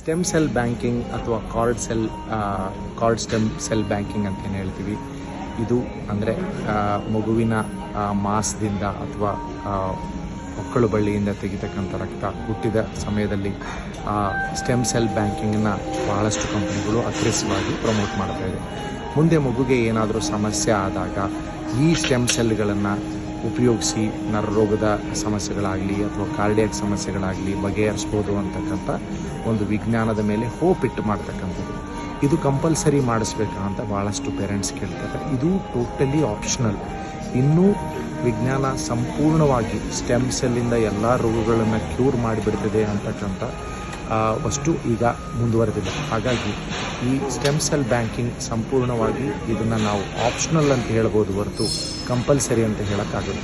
Stem cell banking ಅಥವಾ cord cell cord stem cell banking ಅಂತ ಏನು ಹೇಳ್ತೀವಿ. ಇದು ಅಂದರೆ ಮಗುವಿನ ಮಾಸದಿಂದ ಅಥವಾ ಮಕ್ಕಳು ಬಳ್ಳಿಯಿಂದ ತೆಗಿತಕ್ಕಂಥ ರಕ್ತ ಹುಟ್ಟಿದ ಸಮಯದಲ್ಲಿ, ಆ ಸ್ಟೆಮ್ ಸೆಲ್ ಬ್ಯಾಂಕಿಂಗನ್ನು ಬಹಳಷ್ಟು ಕಂಪನಿಗಳು ಅಗ್ರೆಸಿವ್ ಪ್ರಮೋಟ್ ಮಾಡ್ತಾ ಇದೆ. ಮುಂದೆ ಮಗುಗೆ ಏನಾದರೂ ಸಮಸ್ಯೆ ಆದಾಗ ಈ ಸ್ಟೆಮ್ ಸೆಲ್ಗಳನ್ನು ಉಪಯೋಗಿಸಿ ನರರೋಗದ ಸಮಸ್ಯೆಗಳಾಗಲಿ ಅಥವಾ ಕಾರ್ಡಿಯಾಕ್ ಸಮಸ್ಯೆಗಳಾಗಲಿ ಬಗೆಹರಿಸ್ಬೋದು ಅಂತಕ್ಕಂಥ ಒಂದು ವಿಜ್ಞಾನದ ಮೇಲೆ ಹೋಪ್ ಇಟ್ಟು ಮಾಡ್ತಕ್ಕಂಥದ್ದು. ಇದು ಕಂಪಲ್ಸರಿ ಮಾಡಿಸ್ಬೇಕಾ ಅಂತ ಭಾಳಷ್ಟು ಪೇರೆಂಟ್ಸ್ ಕೇಳ್ತಾರೆ. ಇದು ಟೋಟಲಿ ಆಪ್ಷನಲ್ ಇನ್ನೂ ವಿಜ್ಞಾನ ಸಂಪೂರ್ಣವಾಗಿ ಸ್ಟೆಮ್ ಸೆಲ್ಲಿಂದ ಎಲ್ಲ ರೋಗಗಳನ್ನು ಕ್ಯೂರ್ ಮಾಡಿಬಿಡ್ತದೆ ಅಂತಕ್ಕಂಥ ವಸ್ತು ಈಗ ಮುಂದುವರೆದಿಲ್ಲ ಹಾಗಾಗಿ ಈ ಸ್ಟೆಮ್ ಸೆಲ್ ಬ್ಯಾಂಕಿಂಗ್ ಸಂಪೂರ್ಣವಾಗಿ ಇದನ್ನು ನಾವು ಆಪ್ಷನಲ್ ಅಂತ ಹೇಳ್ಬೋದು ಹೊರತು ಕಂಪಲ್ಸರಿ ಅಂತ ಹೇಳೋಕ್ಕಾಗಲ್ಲ